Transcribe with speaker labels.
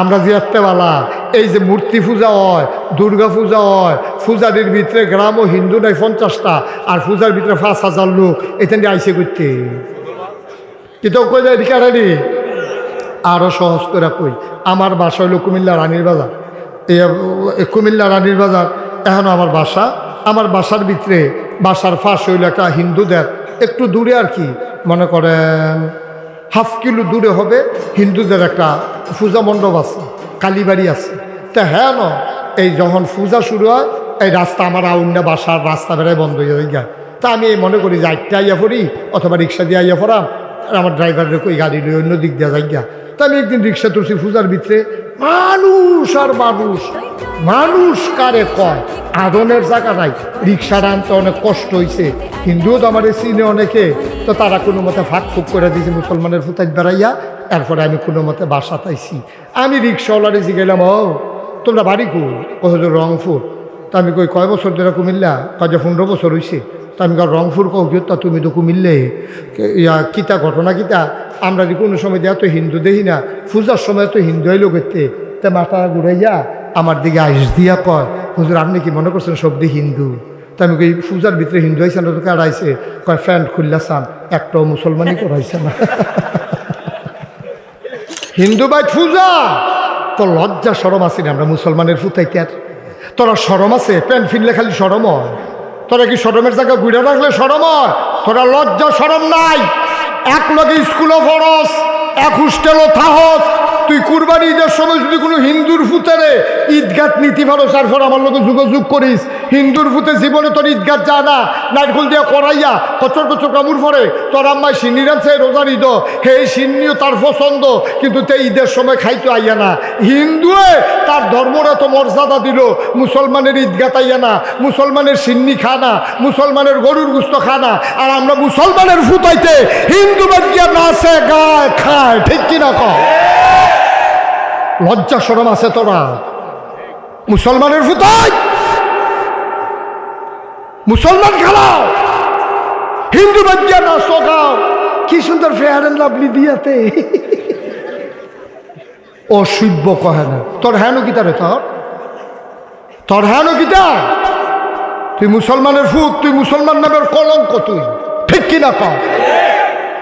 Speaker 1: আমরা জিয়াত্তেওয়ালা এই যে মূর্তি পূজা হয়, দুর্গা পূজা হয়, পূজারির ভিতরে গ্রাম ও হিন্দু নাই পঞ্চাশটা, আর পূজার ভিতরে পাঁচ হাজার লোক এখান আইসে করতে। কিন্তু কই যায় রিকারানি আরও সহজ করে কই, আমার বাসা হইল কুমিল্লা রানীর বাজার। কুমিল্লা রানীর বাজার, এখন আমার বাসা। আমার বাসার ভিতরে, বাসার ফাঁস হইল একটা হিন্দুদের, একটু দূরে আর কি, মনে করেন হাফ কিলো দূরে হবে, হিন্দুদের একটা পূজা মণ্ডপ আছে, কালীবাড়ি আছে। তা হ্যাঁ ন, এই যখন পূজা শুরু হয়, এই রাস্তা আমার আউন্না বাসার রাস্তা বেড়ায় বন্ধ হয়ে যায়। তা আমি এই মনে করি যে আটটা আইয়া পড়ি, অথবা রিক্সা দিয়ে আইয়া পড়াম, আর আমার ড্রাইভারের কই গাড়ি লই অন্য দিক দিয়ে যাই গা তা আমি একদিন রিক্সা তুলছি পূজার ভিতরে, মানুষ আর মানুষ। মানুষ কারে কয়? আদনের জায়গা নাই। রিক্সা আনতে অনেক কষ্ট হয়েছে হিন্দুও তো আমার চিনে অনেকে। তো তারা কোনো মতে ফাঁক ফুক করে দিয়েছে মুসলমানের ফুতাই বেড়াইয়া। এরপরে আমি কোনো মতে বাসা পাইছি। আমি রিক্সাওয়ালারে গেলাম ও, তোমরা বাড়ি কু হচ্ছে রংপুর। তা আমি কই, কয় বছর ধরে কুমিল্লা? যে পনেরো বছর হয়েছে তা আমি কয় রংপুর কও? কি তা তুমি তো কুমিল্লে। ইয়া, কিতা ঘটনা কিতা? আমরা কোনো সময় দিয়ে তো হিন্দু দেখি না। পূজার সময় তো হিন্দু হইল করতে তা মাথা ঘুরাইয়া আমার দিকে আইস দিয়া কয়, হুজুর, আপনি কি মনে করছেন সব দিয়ে হিন্দু? তা আমি কই পূজার ভিতরে হিন্দু আইসেন তো কার আইসে কয় ফ্যান্ট খুললা চান, একটাও মুসলমানই করাইছে না। হিন্দু বাই পূজা তো লজ্জা সরম আছে না আমরা মুসলমানের ফুতাইতে আর। তোরা সরম আছে প্যান্ট ফিরলে খালি সরম হয়। তোরা কি সরমের জায়গা ঘুরে রাখলে সরম হয়? তোরা লজ্জা সরম নাই। এক লগে স্কুলও ফরস এক হোস্টেলও থাহস। তুই কুরবানি ঈদের সময় যদি কোনো হিন্দুর ফুতেরে ঈদগাত নীতি ভালো তারপর আমার লোকে যোগাযোগ করিস। হিন্দুর ফুতে জীবনে তোর ঈদগাত যা না। নারকুল দিয়ে করাইয়া কচর কচর কামড় পরে, তোর আম্মায় সিন্নি রানছে রোজার ঈদ হে সিন্নিও তার পছন্দ, কিন্তু তে ঈদের সময় খাইতে আইয়া না। হিন্দুয়ে, তার ধর্মরা তো মর্যাদা দিল, মুসলমানের ঈদগাত আইয়া না, মুসলমানের সিন্নি খানা মুসলমানের গরুর গুস্ত খানা আর আমরা মুসলমানের ফুতাইতে হিন্দু নাচে, গায়, খায়, ঠিক কিনা কয় লজ্জা সরম আছে তোরা মুসলমানের ফুতাই মুসলমান খেলাও। হিন্দু বাদ্যা নাচ গাও কি সুন্দর ফেয়ার অ্যান্ড লাভলি দিয়াতে অসভ্য কহে না। তোর হ্যাঁ কিতা রে তোর? তোর হ্যাঁ কিতা তুই মুসলমানের ফুট তুই মুসলমান নামের কলঙ্ক তুই। ঠিক কিনা কর